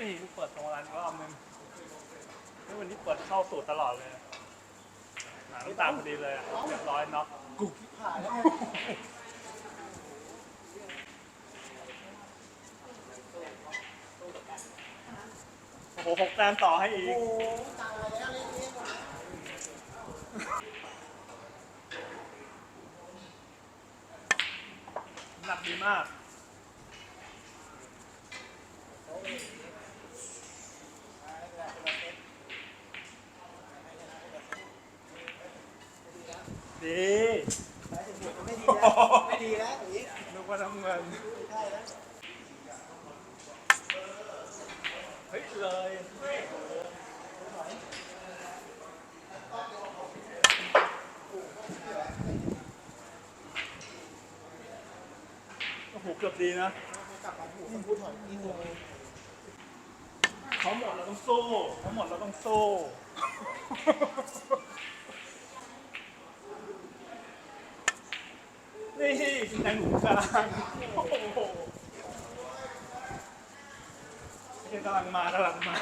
นี่กูเปิดตรงร้านก็รอบนึงนี่วันนี้เปิดเข้าสูตรตลอดเลยหาน้ำตาลพอดีเลยอะเรียบร้อยเนาะกุกผ่านแล้วโอ้โหหกแต้มต่อให้อีก โอ้ตายแล้วเล่นเล่นหนักดีมาก ดีไม่ดีแล้วไม่ดีแล้วอย่างนี้นึกว่าน้ำเงินไม่ใช่แล้วเฮ้ยเลยโอ้โหเกือบดีนะกลับมาถูกคนพูดถอยนิดนึงเขาหมดเราต้องสู้เขาหมดเราต้อง สู้นี่ชิงแทงหนูกลางโอ้โหเฮ้ยกำลังมากำลังมา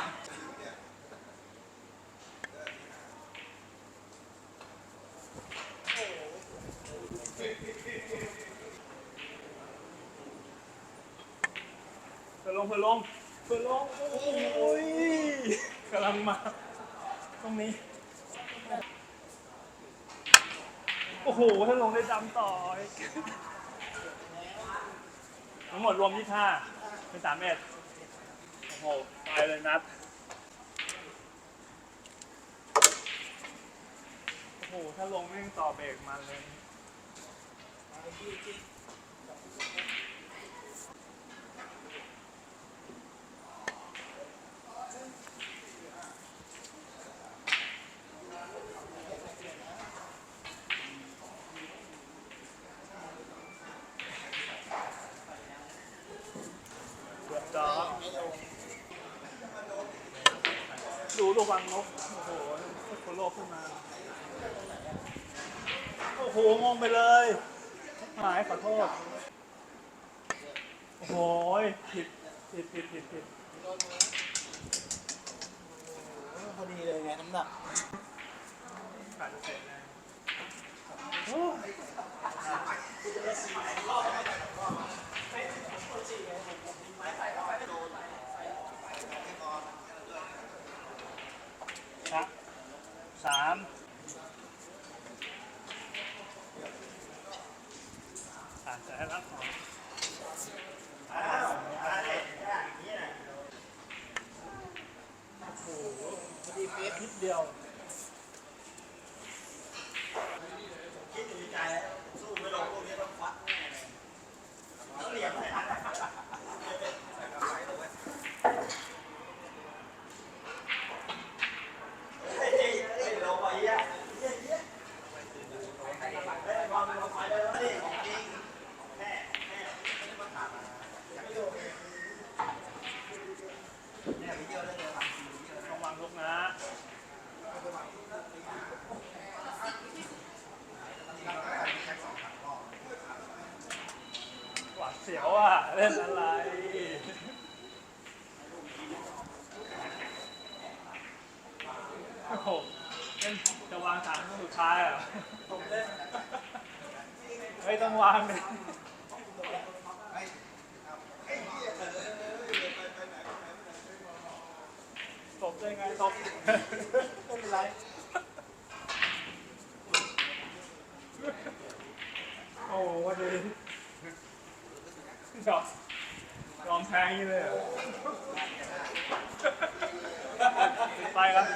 เพื่อลงเพื่อลงเพื่อลงโอ้ยกำลังมา ตรงนี้ โอ้โห ถ้าลงได้ดำต่ออีกทั้งหมดรวมยี่ห้าเป็นสามเอ็ดโอ้โหตายเลยนัด โอ้โห ถ้าลงแม่งต่อเบรกมันเลยเกือบจอบดู ระวังนกโอ้โหโคโลขึ้นมา โอ้โห งงไปเลยหายขอโทษ โอ้โหผิดผิดผิดผิดผิดพอดีเลยไงน้ำหนัก ขาดเสร็จแล้วโอ้ยครับสามสามจะให้รับของ โอ้โห พอดีเป๊ะนิดเดียว คิดในใจแล้วสู้ไม่ลงพวกนี้ต้องฟัดแน่เลยต้องเหลี่ยมเลยเฮ้ยเฮ้ยลงไปอะเฮ้ยเฮ้ยเฮ้ยความลงไปได้แล้วนี่ของจริงแม่แม่ไม่ได้มาถามอะอยากไม่ลงเนี่ยไปเที่ยวได้เลยวันทีเที่ยวได้ ต้องวางลูกนะ หวาด เสียวอะเล่นอะไรโอ้โหเล่นจะวางสามสุดท้ายอะผมเล่นไม่ต้องวางเลยางนี้เลยไปครับ